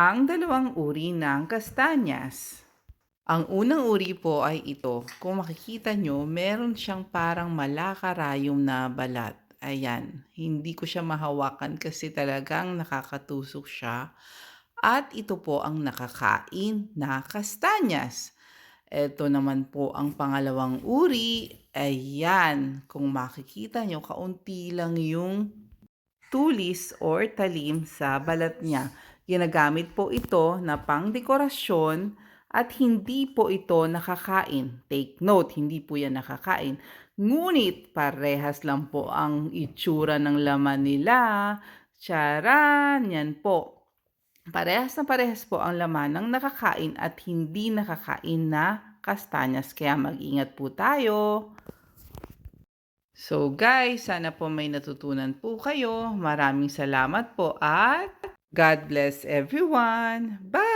ang dalawang uri ng kastanyas. Ang unang uri po ay ito. Kung makikita nyo, meron siyang parang malakarayom na balat. Ayan, hindi ko siya mahawakan kasi talagang nakakatusok siya. At ito po ang nakakain na kastanyas. Ito naman po ang pangalawang uri. Ayan, kung makikita nyo, kaunti lang yung tulis or talim sa balat niya. Ginagamit po ito na pangdekorasyon at hindi po ito nakakain. Take note, hindi po yan nakakain. Ngunit parehas lang po ang itsura ng laman nila. Charan! Yan po. Parehas na parehas po ang laman ng nakakain at hindi nakakain na kastanyas. Kaya mag-ingat po tayo. So guys, sana po may natutunan po kayo. Maraming salamat po at God bless everyone. Bye!